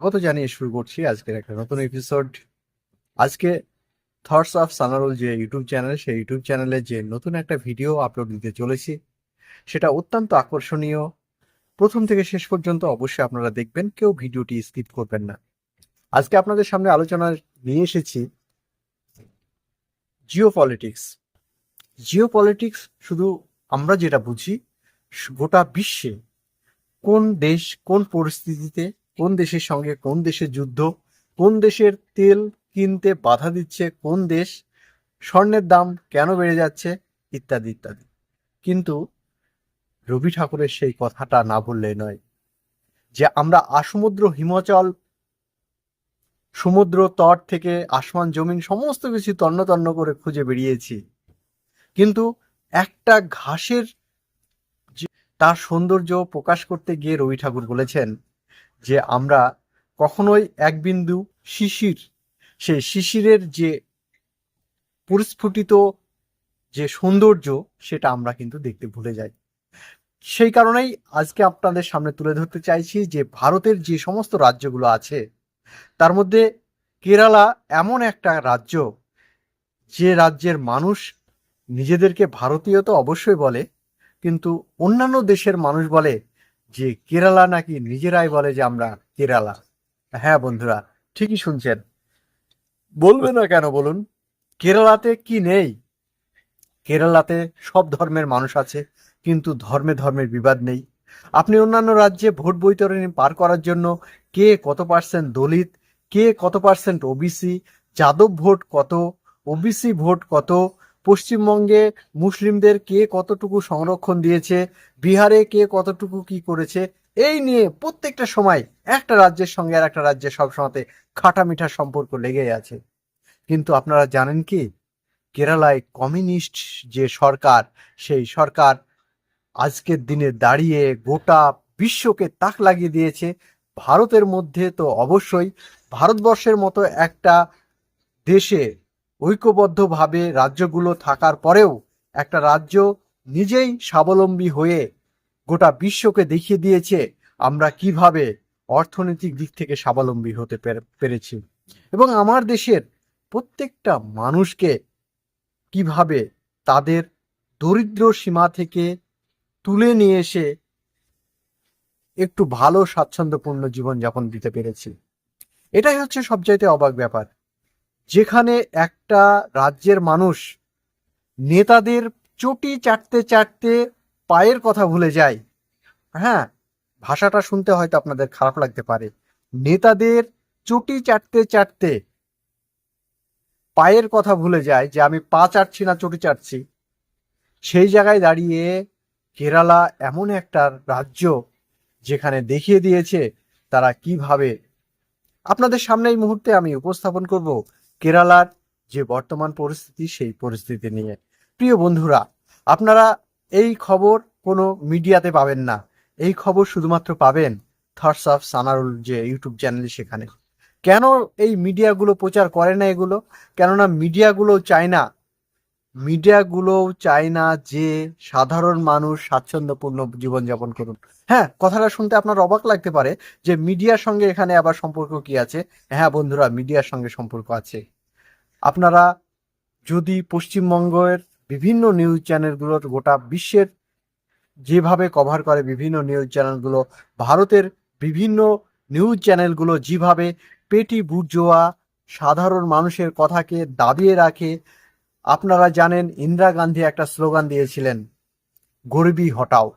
স্বাগত জানিয়ে শুরু করছি আজকের একটা নতুন এপিসোড আজকে থটস অফ সানারুল যে ইউটিউব চ্যানেল সেই ইউটিউব চ্যানেলে যে নতুন একটা ভিডিও আপলোড দিতে চলেছি, সেটা অত্যন্ত আকর্ষণীয়। প্রথম থেকে শেষ পর্যন্ত অবশ্যই আপনারা দেখবেন, কেউ ভিডিওটি স্কিপ করবেন না। আজকে আপনাদের সামনে আলোচনা নিয়ে এসেছি জিও পলিটিক্স জিও পলিটিক্স শুধু আমরা যেটা বুঝি, গোটা বিশ্বে কোন দেশ কোন পরিস্থিতিতে কোন দেশের সঙ্গে কোন দেশের যুদ্ধ, কোন দেশের তেল কিনতে বাধা দিচ্ছে, কোন দেশ, স্বর্ণের দাম কেন বেড়ে যাচ্ছে, ইত্যাদি ইত্যাদি। কিন্তু রবি ঠাকুরের সেই কথাটা না বললে নয় যে আমরা আসমুদ্র, হিমাচল, সমুদ্র তট থেকে আসমান, জমিন সমস্ত কিছু তন্ন করে খুঁজে বেরিয়েছি। কিন্তু একটা ঘাসের তার সৌন্দর্য প্রকাশ করতে গিয়ে রবি ঠাকুর বলেছেন যে আমরা কখনোই এক বিন্দু শিশির সেই শিশিরের যে পরিস্ফুটিত যে সৌন্দর্য, সেটা আমরা কিন্তু দেখতে ভুলে যাই। সেই কারণেই আজকে আপনাদের সামনে তুলে ধরতে চাইছি যে ভারতের যে সমস্ত রাজ্যগুলো আছে, তার মধ্যে কেরালা এমন একটা রাজ্য, যে রাজ্যের মানুষ নিজেদেরকে ভারতীয় তো অবশ্যই বলে, কিন্তু অন্যান্য দেশের মানুষ বলে যে কেরালা নাকি নিজেরাই বলে যে আমরা কেরালা। হ্যাঁ বন্ধুরা, ঠিকই শুনছেন। বলবে না কেন বলুন? কেরালাতে কি নেই? কেরালাতে সব ধর্মের মানুষ আছে, কিন্তু ধর্মে ধর্মের বিবাদ নেই। আপনি অন্যান্য রাজ্যে ভোট বৈতরণী পার করার জন্য কে কত পার্সেন্ট দলিত, কে কত পার্সেন্ট ওবিসি যাদব ভোট কত ওবিসি ভোট কত পশ্চিমবঙ্গে মুসলিমদের কে কতটুকু সংরক্ষণ দিয়েছে, বিহারে কে কতটুকু কি করেছে, এই নিয়ে প্রত্যেকটা সময় একটা রাজ্যের সঙ্গে আর একটা রাজ্যের সবসময়তে খাটামিঠা সম্পর্ক লেগেই আছে। কিন্তু আপনারা জানেন কি, কেরালায় কমিউনিস্ট যে সরকার, সেই সরকার আজকের দিনে দাঁড়িয়ে গোটা বিশ্বকে তাক লাগিয়ে দিয়েছে। ভারতের মধ্যে তো অবশ্যই ভারতবর্ষের মতো একটা দেশে ঐক্যবদ্ধভাবে রাজ্যগুলো থাকার পরেও একটা রাজ্য নিজেই স্বাবলম্বী হয়ে গোটা বিশ্বকে দেখিয়ে দিয়েছে আমরা কীভাবে অর্থনৈতিক দিক থেকে স্বাবলম্বী হতে পেরে- পেরেছি। এবং আমার দেশের প্রত্যেকটা মানুষকে কীভাবে তাদের দরিদ্র সীমা থেকে তুলে নিয়ে এসে একটু ভালো, স্বাচ্ছন্দ্যপূর্ণ জীবনযাপন দিতে পেরেছি। এটাই হচ্ছে সবচাইতে অবাক ব্যাপার। যেখানে একটা রাজ্যের মানুষ নেতাদের চটি চাটতে চাটতে পায়ের কথা ভুলে যায়। হ্যাঁ ভাষাটা শুনতে হয়তো আপনাদের খারাপ লাগতে পারে। নেতাদের চটি চাটতে চাটতে পায়ের কথা ভুলে যায় যে আমি পা চাটছি না, চটি চাটছি। সেই জায়গায় দাঁড়িয়ে কেরালা এমন একটা রাজ্য যেখানে দেখিয়ে দিয়েছে তারা কীভাবে। আপনাদের সামনে এই মুহূর্তে আমি উপস্থাপন করব কেরালার যে বর্তমান পরিস্থিতি, সেই পরিস্থিতি নিয়ে। প্রিয় বন্ধুরা, আপনারা এই খবর কোনো মিডিয়াতে পাবেন না। এই খবর শুধুমাত্র পাবেন থটস অফ সানারুল যে ইউটিউব চ্যানেল সেখানে। কেন এই মিডিয়াগুলো প্রচার করে না এগুলো? কেননা মিডিয়াগুলো চায় না মিডিয়াগুলো চায় না যে সাধারণ মানুষ স্বাচ্ছন্দ্যপূর্ণ জীবনযাপন করুন হ্যাঁ কথাটা শুনতে আপনার অবাক লাগতে পারে যে মিডিয়ার সঙ্গে এখানে আবার সম্পর্ক কি আছে? হ্যাঁ বন্ধুরা, মিডিয়ার সঙ্গে সম্পর্ক আছে। আপনারা যদি পশ্চিমবঙ্গের বিভিন্ন নিউজ চ্যানেলগুলোর গোটা বিশ্বের যেভাবে কভার করে বিভিন্ন নিউজ চ্যানেলগুলো ভারতের বিভিন্ন নিউজ চ্যানেলগুলো যেভাবে পেটি বুর্জোয়া সাধারণ মানুষের কথাকে দাবিয়ে রাখে আপনারা জানেন ইন্দিরা গান্ধী একটা স্লোগান দিয়েছিলেন, গরিবি হটাও।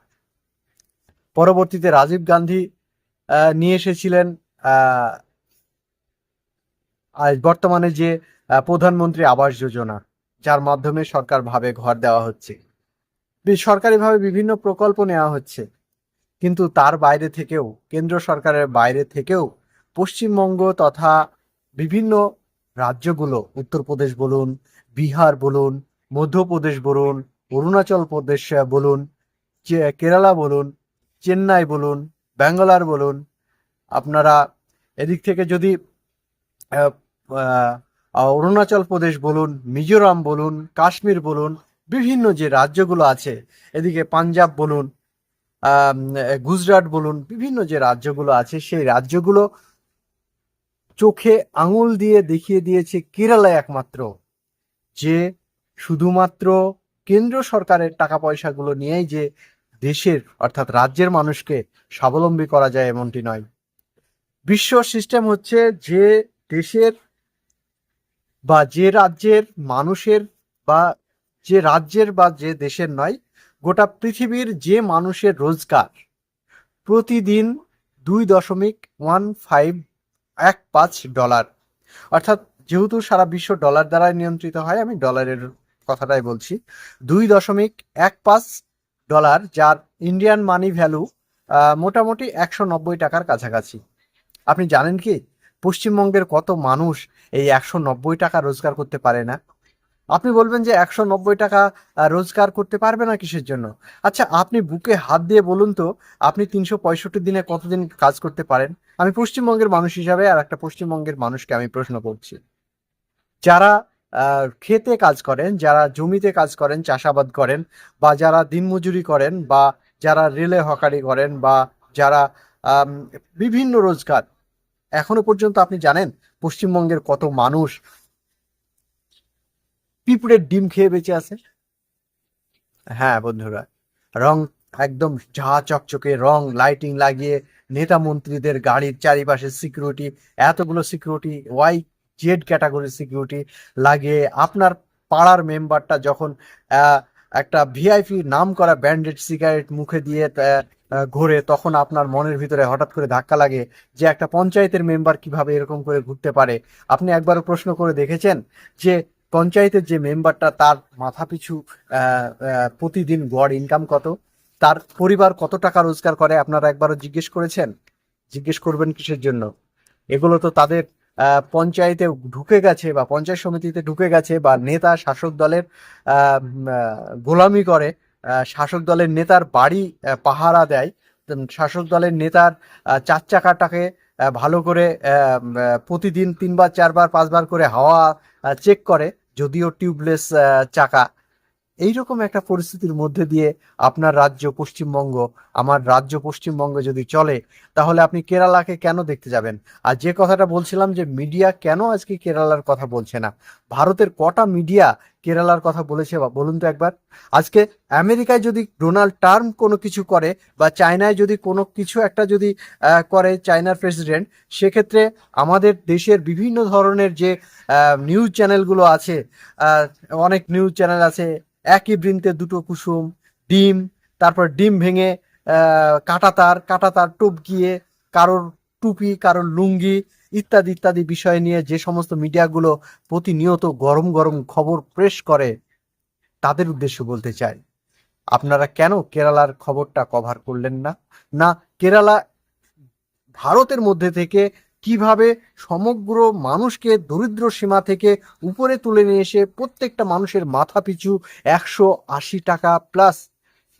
পরবর্তীতে রাজীব গান্ধী নিয়ে এসেছিলেন বর্তমানে যে প্রধানমন্ত্রী আবাস যোজনা, যার মাধ্যমে সরকার ভাবে ঘর দেওয়া হচ্ছে। সরকারিভাবে বিভিন্ন প্রকল্প নেওয়া হচ্ছে, কিন্তু তার বাইরে থেকেও, কেন্দ্র সরকারের বাইরে থেকেও পশ্চিমবঙ্গ তথা বিভিন্ন রাজ্যগুলো উত্তরপ্রদেশ বলুন, বিহার বলুন, মধ্যপ্রদেশ বলুন, অরুণাচল প্রদেশ বলুন কেরালা বলুন, চেন্নাই বলুন, ব্যাঙ্গালোর বলুন। আপনারা এদিক থেকে যদি অরুণাচল প্রদেশ বলুন, মিজোরাম বলুন, কাশ্মীর বলুন, বিভিন্ন যে রাজ্যগুলো আছে, এদিকে পাঞ্জাব বলুন গুজরাট বলুন, বিভিন্ন যে রাজ্যগুলো আছে, সেই রাজ্যগুলো চোখে আঙুল দিয়ে দেখিয়ে দিয়েছে কেরালা একমাত্র, যে শুধুমাত্র কেন্দ্র সরকারের টাকা পয়সাগুলো নিয়েই যে দেশের অর্থাৎ রাজ্যের মানুষকে স্বাবলম্বী করা যায় এমনটি নয়। বিশ্ব সিস্টেম হচ্ছে যে দেশের বা যে রাজ্যের মানুষের বা যে রাজ্যের বা যে দেশের নয়, গোটা পৃথিবীর যে মানুষের রোজগার প্রতিদিন দুই দশমিক ওয়ান ফাইভ এক পাঁচ ডলার। অর্থাৎ যেহেতু সারা বিশ্ব ডলার দ্বারা নিয়ন্ত্রিত হয়, আমি ডলারের কথাটাই বলছি, দুই দশমিক এক পাঁচ ডলার, যার ইন্ডিয়ান মানি ভ্যালু মোটামুটি একশো নব্বই টাকার কাছাকাছি। আপনি জানেন কি? পশ্চিমবঙ্গের কত মানুষ এই একশো নব্বই টাকা রোজগার করতে পারে না? আপনি বলবেন যে একশো নব্বই টাকা রোজগার করতে পারবে না কিসের জন্য? আচ্ছা আপনি বুকে হাত দিয়ে বলুন তো, আপনি তিনশো পঁয়ষট্টি দিনে কতদিন কাজ করতে পারেন? আমি পশ্চিমবঙ্গের মানুষ হিসাবে আর একটা পশ্চিমবঙ্গের মানুষকে আমি প্রশ্ন করছি। যারা খেতে কাজ করেন, যারা জমিতে কাজ করেন, চাষাবাদ করেন, বা যারা দিনমজুরি করেন, বা যারা রেলে হকারি করেন, বা যারা বিভিন্ন রোজগার, এখনও পর্যন্ত আপনি জানেন পশ্চিমবঙ্গের কত মানুষ পিঁপড়ের ডিম খেয়ে বেঁচে আছে হ্যাঁ বন্ধুরা, রং একদম ঝা চকচকে, রং লাইটিং লাগিয়ে নেতা মন্ত্রীদের গাড়ির চারিপাশে সিকিউরিটি এতগুলো সিকিউরিটি ওয়াই জেড ক্যাটাগরির সিকিউরিটি লাগিয়ে আপনার পাড়ার মেম্বারটা যখন একটা ভিআইপি নাম করা ব্যান্ডেড সিগারেট মুখে দিয়ে ঘোরে, তখন আপনার মনের ভিতরে হঠাৎ করে ধাক্কা লাগে যে একটা পঞ্চায়েতের মেম্বার কীভাবে এরকম করে ঘুরতে পারে। আপনি একবারও প্রশ্ন করে দেখেছেন যে পঞ্চায়েতের যে মেম্বারটা তার মাথাপিছু আহ, আহ, প্রতিদিন গড় ইনকাম কত? তার পরিবার কত টাকা রোজগার করে আপনারা একবারও জিজ্ঞেস করেছেন? জিজ্ঞেস করবেন কিসের জন্য? এগুলো তো তাদের পঞ্চায়েতে ঢুকে গেছে বা পঞ্চায়েত সমিতিতে ঢুকে গেছে বা নেতা শাসক দলের গোলামি করে শাসক দলের নেতার বাড়ি পাহারা দেয়। শাসক দলের নেতার চার চাকাটাকে ভালো করে প্রতিদিন তিনবার চারবার পাঁচবার করে হাওয়া চেক করে। যদিও টিউবলেস চাকা এইরকম একটা পরিস্থিতির মধ্যে দিয়ে আপনার রাজ্য পশ্চিমবঙ্গ, আমার রাজ্য পশ্চিমবঙ্গ যদি চলে, তাহলে আপনি কেরালাকে কেন দেখতে যাবেন? আর যে কথাটা বলছিলাম যে মিডিয়া কেন আজকে কেরালার কথা বলছে না? ভারতের কটা মিডিয়া কেরালার কথা বলেছে বা বলুন তো একবার। আজকে আমেরিকায় যদি ডোনাল্ড ট্রাম্প কোনো কিছু করে বা চায়নায় যদি কোনো কিছু একটা যদি করে চায়নার প্রেসিডেন্ট, সেক্ষেত্রে আমাদের দেশের বিভিন্ন ধরনের যে নিউজ চ্যানেলগুলো আছে অনেক নিউজ চ্যানেল আছে একই বৃন্তে দুটো কুসুম ডিম তারপর ডিম ভেঙে আহ, কাঁটাতার কাঁটাতার টপকিয়ে কারোর টুপি কারোর লুঙ্গি ইত্যাদি ইত্যাদি বিষয় নিয়ে যে সমস্ত মিডিয়াগুলো প্রতিনিয়ত গরম গরম খবর প্রেস করে তাদের উদ্দেশ্য বলতে চাই। আপনারা কেন কেরালার খবরটা কভার করলেন না? না কেরালা ভারতের মধ্যে থেকে কীভাবে সমগ্র মানুষকে দরিদ্র সীমা থেকে উপরে তুলে নিয়ে এসে প্রত্যেকটা মানুষের মাথা পিছু একশো আশি টাকা প্লাস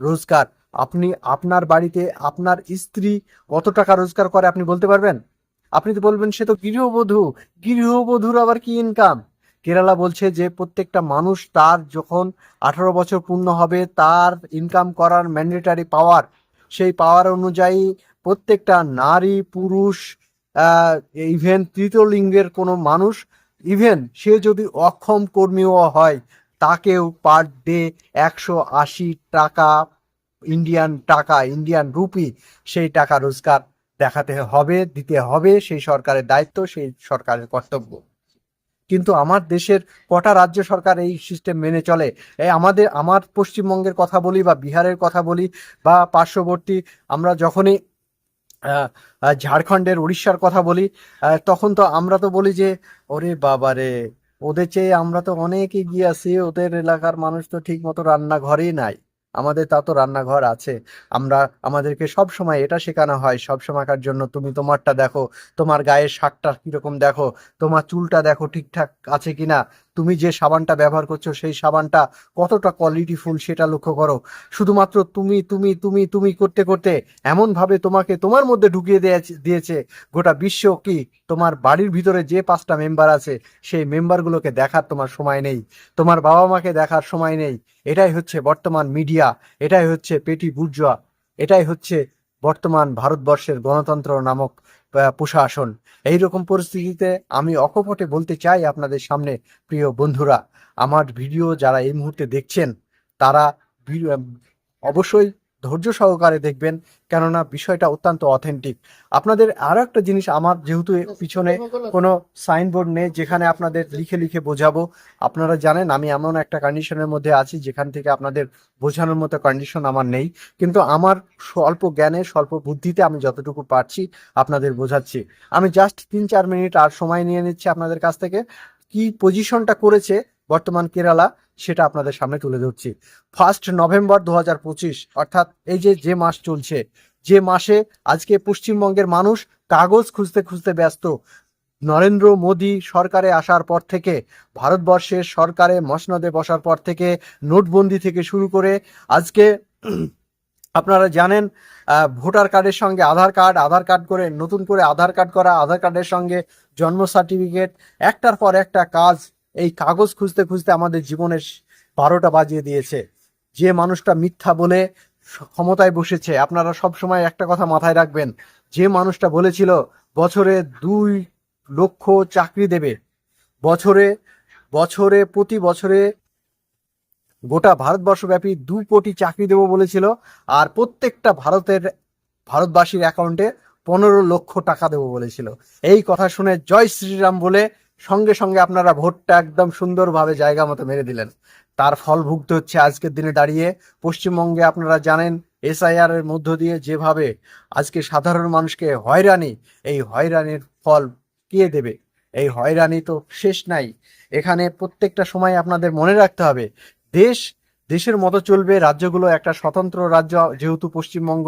রোজগার। আপনি আপনার বাড়িতে আপনার স্ত্রী কত টাকা রোজগার করে আপনি বলতে পারবেন? আপনি তো বলবেন, সে তো গৃহবধূ। গৃহবধূর আবার কি ইনকাম কেরালা বলছে যে প্রত্যেকটা মানুষ তার যখন আঠারো বছর পূর্ণ হবে, তার ইনকাম করার ম্যান্ডেটারি পাওয়ার সেই পাওয়ার অনুযায়ী প্রত্যেকটা নারী, পুরুষ ইভেন তৃতীয় লিঙ্গের কোনো মানুষ ইভেন সে যদি অক্ষম কর্মীও হয়, তাকেও পার ডে একশো আশি টাকা ইন্ডিয়ান টাকা ইন্ডিয়ান রুপি সেই টাকা রোজগার দেখাতে হবে, দিতে হবে সেই সরকারের দায়িত্ব, সেই সরকারের কর্তব্য। কিন্তু আমার দেশের কটা রাজ্য সরকার এই সিস্টেম মেনে চলে? এই আমাদের, আমার পশ্চিমবঙ্গের কথা বলি বা বিহারের কথা বলি বা পার্শ্ববর্তী, আমরা যখনই ঝাড়খণ্ডের উড়িষ্যার কথা বলি তখন তো আমরা তো বলি যে, ওরে বাবা রে, ওদের চেয়ে আমরা তো অনেক এগিয়ে আছি, ওদের এলাকার মানুষ তো ঠিক মতো রান্নাঘরেই নাই। আমাদের তা তো রান্নাঘর আছে। আমরা, আমাদেরকে সব সময় এটা শেখানো হয়, সব সময়কার জন্য তুমি তোমারটা দেখো, তোমার গায়ের শাকটা কীরকম দেখো, তোমার চুলটা দেখো ঠিকঠাক আছে কিনা তুমি যে সাবানটা ব্যবহার করছ, সেই সাবানটা কতটা কোয়ালিটিফুল সেটা লক্ষ্য করো। শুধুমাত্র তুমি তুমি তুমি তুমি করতে করতে এমন ভাবে তোমাকে তোমার মধ্যে ঢুকিয়ে দিয়েছে গোটা বিশ্ব কি তোমার বাড়ির ভিতরে যে পাঁচটা মেম্বার আছে, সেই মেম্বারগুলোকে দেখার তোমার সময় নেই। তোমার বাবা মাকে দেখার সময় নেই। এটাই হচ্ছে বর্তমান মিডিয়া এটাই হচ্ছে পেটি বুর্জোয়া, এটাই হচ্ছে বর্তমান ভারতবর্ষের গণতন্ত্র নামক প্রশাসন। এই রকম পরিস্থিতিতে আমি অকপটে বলতে চাই আপনাদের সামনে, প্রিয় বন্ধুরা। আমার ভিডিও যারা এই মুহূর্তে দেখছেন, তারা অবশ্যই ধৈর্য সহকারে দেখবেন, কেননা বিষয়টা অত্যন্ত অথেন্টিক আপনাদের আরও একটা জিনিস আমার যেহেতু পিছনে কোনো সাইনবোর্ড নেই, যেখানে আপনাদের লিখে লিখে বোঝাবো। আপনারা জানেন, আমি এমন একটা কন্ডিশনের মধ্যে আছি, যেখান থেকে আপনাদের বোঝানোর মতো কন্ডিশন আমার নেই। কিন্তু আমার স্বল্প জ্ঞানে, স্বল্প বুদ্ধিতে আমি যতটুকু পারছি আপনাদের বোঝাচ্ছি। আমি জাস্ট তিন চার মিনিট আর সময় নিয়ে নিচ্ছি আপনাদের কাছ থেকে। কি পজিশনটা করেছে বর্তমান কেরালা সেটা আপনাদের সামনে তুলে ধরছি। ফার্স্ট নভেম্বর দু হাজার পঁচিশ, অর্থাৎ এই যে যে মাস চলছে, যে মাসে আজকে পশ্চিমবঙ্গের মানুষ কাগজ খুঁজতে খুঁজতে ব্যস্ত। নরেন্দ্র মোদী সরকারে আসার পর থেকে, ভারতবর্ষের সরকারে মসনদে বসার পর থেকে, নোটবন্দি থেকে শুরু করে আজকে আপনারা জানেন ভোটার কার্ডের সঙ্গে আধার কার্ড আধার কার্ড করে, নতুন করে আধার কার্ড করা, আধার কার্ডের সঙ্গে জন্ম সার্টিফিকেট একটার পর একটা কাজ এই কাগজ খুঁজতে খুঁজতে আমাদের জীবনের বারোটা বাজিয়ে দিয়েছে। যে মানুষটা মিথ্যা বলে ক্ষমতায় বসেছে, আপনারা সব সময় একটা কথা মাথায় রাখবেন, যে মানুষটা বলেছিল বছরে দুই লক্ষ চাকরি দেবে, বছরে বছরে, প্রতি বছরে গোটা ভারতবর্ষব্যাপী দু কোটি চাকরি দেবো বলেছিল, আর প্রত্যেকটা ভারতের, ভারতবাসীর অ্যাকাউন্টে পনেরো লক্ষ টাকা দেবো বলেছিল। এই কথা শুনে জয় শ্রীরাম বলে সঙ্গে সঙ্গে আপনারা ভোটটা একদম সুন্দরভাবে জায়গা মতো মেরে দিলেন। তার ফল ভুগতে হচ্ছে আজকের দিনে দাঁড়িয়ে। পশ্চিমবঙ্গে আপনারা জানেন, এসআইআর এর মধ্য দিয়ে যেভাবে আজকে সাধারণ মানুষকে হয়রানি, এই হয়রানির ফল কে দেবে? এই হয়রানি তো শেষ নাই। এখানে প্রত্যেকটা সময় আপনাদের মনে রাখতে হবে, দেশ, দেশের মতো চলবে, রাজ্যগুলো একটা স্বতন্ত্র রাজ্য, যেহেতু পশ্চিমবঙ্গ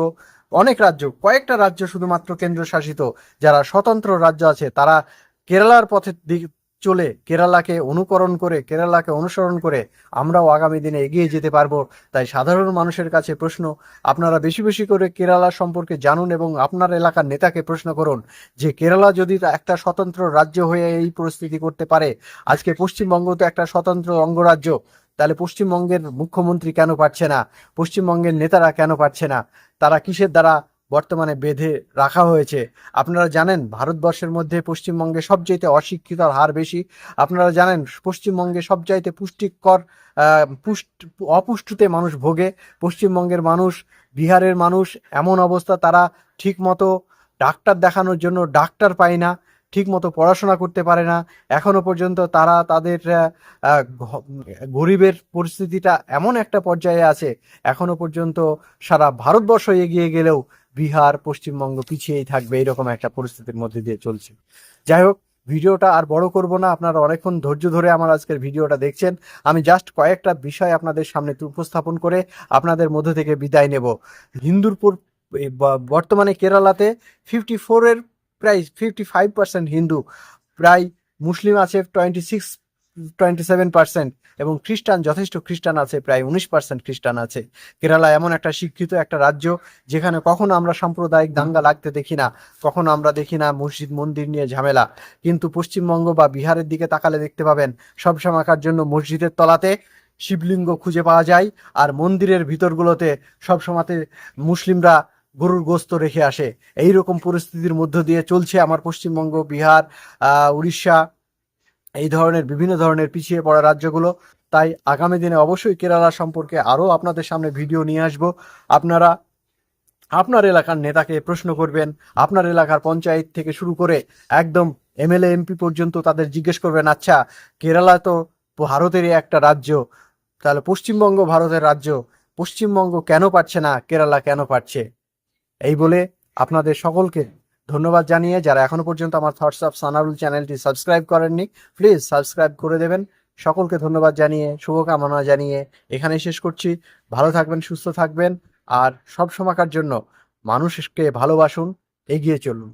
অনেক রাজ্য, কয়েকটা রাজ্য শুধুমাত্র কেন্দ্রশাসিত, যারা স্বতন্ত্র রাজ্য আছে, তারা কেরালার পথে দিক চলে কেরালাকে অনুকরণ করে, কেরালাকে অনুসরণ করে আমরাও আগামী দিনে এগিয়ে যেতে পারব। তাই সাধারণ মানুষের কাছে প্রশ্ন, আপনারা বেশি বেশি করে কেরালা সম্পর্কে জানুন এবং আপনার এলাকার নেতাকে প্রশ্ন করুন যে, কেরালা যদি একটা স্বতন্ত্র রাজ্য হয়ে এই পরিস্থিতি করতে পারে, আজকে পশ্চিমবঙ্গ তো একটা স্বতন্ত্র অঙ্গরাজ্য, তাহলে পশ্চিমবঙ্গের মুখ্যমন্ত্রী কেন পারছে না? পশ্চিমবঙ্গের নেতারা কেন পারছে না? তারা কিসের দ্বারা বর্তমানে বেঁধে রাখা হয়েছে। আপনারা জানেন, ভারতবর্ষের মধ্যে পশ্চিমবঙ্গে সবচাইতে অশিক্ষিতার হার বেশি। আপনারা জানেন, পশ্চিমবঙ্গে সবচাইতে পুষ্টিকর অপুষ্টিতে মানুষ ভোগে। পশ্চিমবঙ্গের মানুষ, বিহারের মানুষ, এমন অবস্থা, তারা ঠিক মতো ডাক্তার দেখানোর জন্য ডাক্তার পায় না ঠিক মতো পড়াশোনা করতে পারে না। এখনও পর্যন্ত তারা তাদের গরিবের পরিস্থিতিটা এমন একটা পর্যায়ে আছে। এখনও পর্যন্ত সারা ভারতবর্ষ এগিয়ে গেলেও বিহার, পশ্চিমবঙ্গ পিছিয়েই থাকবে, এরকম একটা পরিস্থিতির মধ্যে দিয়ে চলছে। যাই হোক, ভিডিওটা আর বড় করব না, আপনারা অনেকক্ষণ ধৈর্য ধরে আমার আজকের ভিডিওটা দেখছেন। আমি জাস্ট কয়েকটা বিষয় আপনাদের সামনে উপস্থাপন করে আপনাদের মধ্য থেকে বিদায় নেব। হিন্দুর পর- এ বর্তমানে কেরালাতে ফিফটি ফোরের প্রায় ফিফটি ফাইভ পার্সেন্ট হিন্দু। প্রায় মুসলিম আছে twenty six twenty seven percent এবং খ্রিস্টান, যথেষ্ট খ্রিস্টান আছে, প্রায় উনিশ পার্সেন্ট খ্রিস্টান আছে। কেরালা এমন একটা শিক্ষিত একটা রাজ্য যেখানে কখনো আমরা সাম্প্রদায়িক দাঙ্গা লাগতে দেখি না, কখনো আমরা দেখি না মসজিদ, মন্দির নিয়ে ঝামেলা। কিন্তু পশ্চিমবঙ্গ বা বিহারের দিকে তাকালে দেখতে পাবেন, সব সময়কার জন্য মসজিদের তলাতে শিবলিঙ্গ খুঁজে পাওয়া যায় আর মন্দিরের ভিতরগুলোতে সব সময়তে মুসলিমরা গরুর গোস্ত রেখে আসে। এই রকম পরিস্থিতির মধ্য দিয়ে চলছে আমার পশ্চিমবঙ্গ, বিহার উড়িষ্যা এই ধরনের বিভিন্ন ধরনের পিছিয়ে পড়া রাজ্যগুলো। তাই আগামী দিনে অবশ্যই কেরালা সম্পর্কে আরও আপনাদের সামনে ভিডিও নিয়ে আসব। আপনারা আপনার এলাকার নেতাকে প্রশ্ন করবেন, আপনার এলাকার পঞ্চায়েত থেকে শুরু করে একদম এমএলএ, এমপি পর্যন্ত তাদের জিজ্ঞেস করবেন আচ্ছা কেরালা তো ভারতেরই একটা রাজ্য, তাহলে পশ্চিমবঙ্গ ভারতের রাজ্য, পশ্চিমবঙ্গ কেন পারছে না, কেরালা কেন পারছে? এই বলে আপনাদের সকলকে ধন্যবাদ জানিয়ে যারা এখনও পর্যন্ত আমার থটস অফ সানারুল চ্যানেলটি সাবস্ক্রাইব করেননি প্লিজ সাবস্ক্রাইব করে দেবেন। সকলকে ধন্যবাদ জানিয়ে, শুভকামনা জানিয়ে এখানে শেষ করছি। ভালো থাকবেন, সুস্থ থাকবেন, আর সব সময়কার জন্য মানুষকে ভালোবাসুন, এগিয়ে চলুন।